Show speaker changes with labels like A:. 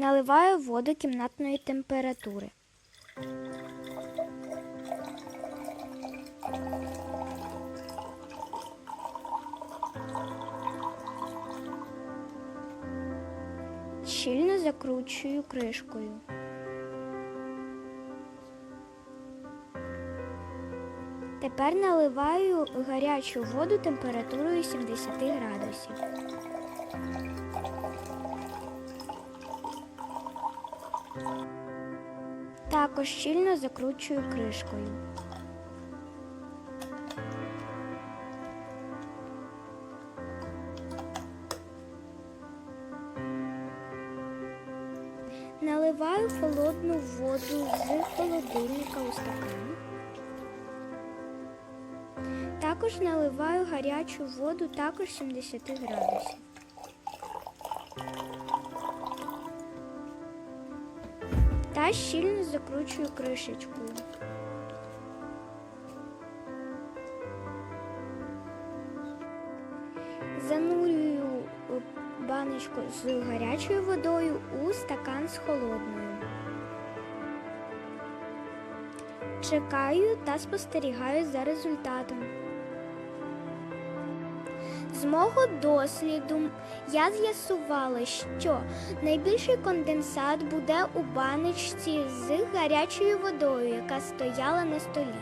A: Наливаю воду кімнатної температури. Щільно закручую кришкою. Тепер наливаю гарячу воду температурою 70 градусів. Також щільно закручую кришкою. Наливаю холодну воду з холодильника у стакан. Також наливаю гарячу воду також 70 градусів. Щільно закручую кришечкою. Занурюю баночку з гарячою водою у стакан з холодною. Чекаю та спостерігаю за результатом. З мого досліду я з'ясувала, що найбільший конденсат буде у баночці з гарячою водою, яка стояла на столі.